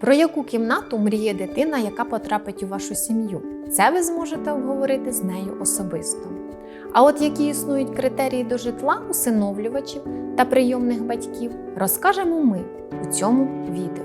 Про яку кімнату мріє дитина, яка потрапить у вашу сім'ю? Це ви зможете обговорити з нею особисто. А от які існують критерії до житла усиновлювачів та прийомних батьків, розкажемо ми у цьому відео.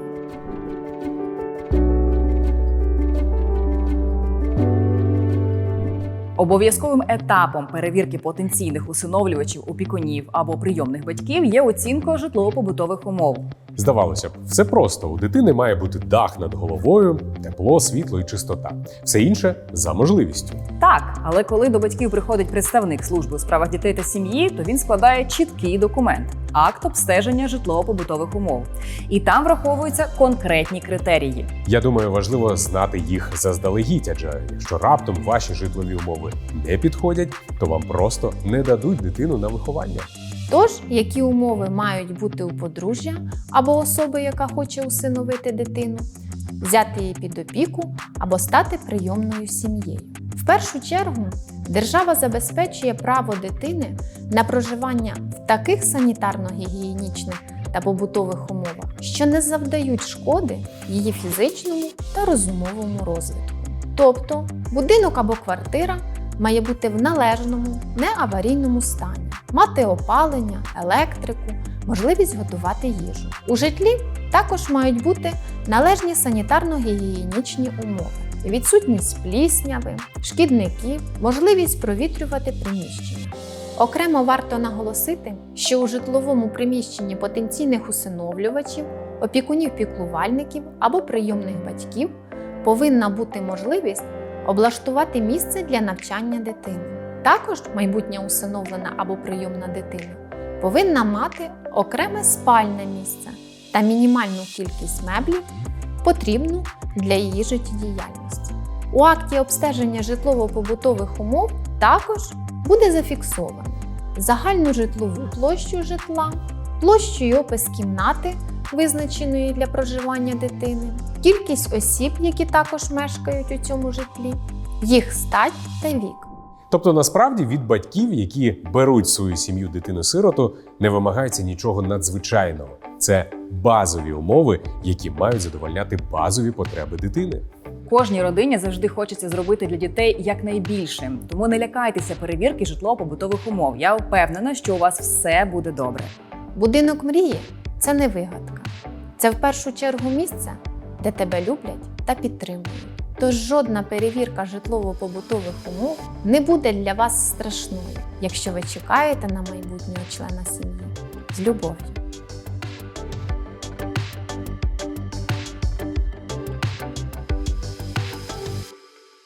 Обов'язковим етапом перевірки потенційних усиновлювачів, опікунів або прийомних батьків є оцінка житлово-побутових умов. Здавалося б, все просто. У дитини має бути дах над головою, тепло, світло і чистота. Все інше за можливістю. Так, але коли до батьків приходить представник служби у справах дітей та сім'ї, то він складає чіткий документ акт обстеження житлово-побутових умов. І там враховуються конкретні критерії. Я думаю, важливо знати їх заздалегідь, адже якщо раптом ваші житлові умови не підходять, то вам просто не дадуть дитину на виховання. Тож, які умови мають бути у подружжя або особи, яка хоче усиновити дитину, взяти її під опіку або стати прийомною сім'єю. В першу чергу держава забезпечує право дитини на проживання в таких санітарно-гігієнічних та побутових умовах, що не завдають шкоди її фізичному та розумовому розвитку. Тобто будинок або квартира має бути в належному, неаварійному стані, мати опалення, електрику, можливість готувати їжу. У житлі також мають бути належні санітарно-гігієнічні умови, відсутність плісняви, шкідників, можливість провітрювати приміщення. Окремо варто наголосити, що у житловому приміщенні потенційних усиновлювачів, опікунів-піклувальників або прийомних батьків повинна бути можливість облаштувати місце для навчання дитини. Також майбутня усиновлена або прийомна дитина повинна мати окреме спальне місце та мінімальну кількість меблів, потрібну для її життєдіяльності. У акті обстеження житлово-побутових умов також буде зафіксовано загальну житлову площу житла, площу і опис кімнати, визначеної для проживання дитини, кількість осіб, які також мешкають у цьому житлі, їх стать та вік. Тобто, насправді від батьків, які беруть свою сім'ю дитину-сироту, не вимагається нічого надзвичайного. Це базові умови, які мають задовольняти базові потреби дитини. Кожній родині завжди хочеться зробити для дітей якнайбільше. Тому не лякайтеся перевірки житлово-побутових умов. Я впевнена, що у вас все буде добре. Будинок мрії це не вигадка. Це в першу чергу місце, де тебе люблять та підтримують. Тож жодна перевірка житлово-побутових умов не буде для вас страшною, якщо ви чекаєте на майбутнього члена сім'ї з любов'ю.